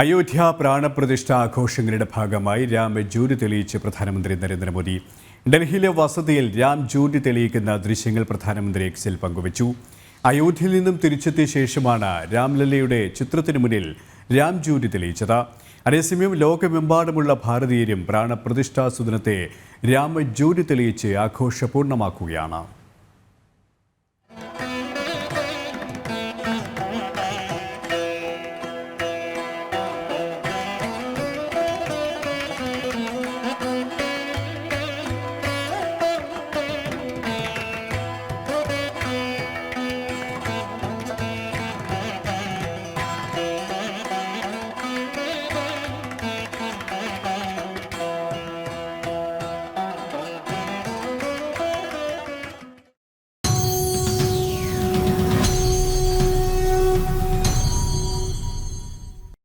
അയോധ്യ പ്രാണപ്രതിഷ്ഠ ആഘോഷങ്ങളുടെ ഭാഗമായി രാം ജ്യോതി തെളിയിച്ച് പ്രധാനമന്ത്രി നരേന്ദ്രമോദി. ഡൽഹിയിലെ വസതിയിൽ രാം ജൂരി തെളിയിക്കുന്ന ദൃശ്യങ്ങൾ പ്രധാനമന്ത്രി എക്സിൽ പങ്കുവച്ചു. അയോധ്യയിൽ നിന്നും തിരിച്ചെത്തിയ ശേഷമാണ് രാംലല്ലയുടെ ചിത്രത്തിനു മുന്നിൽ രാം ജൂരി തെളിയിച്ചത്. അതേസമയം ലോകമെമ്പാടുമുള്ള ഭാരതീയരും പ്രാണപ്രതിഷ്ഠാ സുദിനത്തെ രാമ ജ്യോതി തെളിയിച്ച് ആഘോഷപൂർണമാക്കുകയാണ്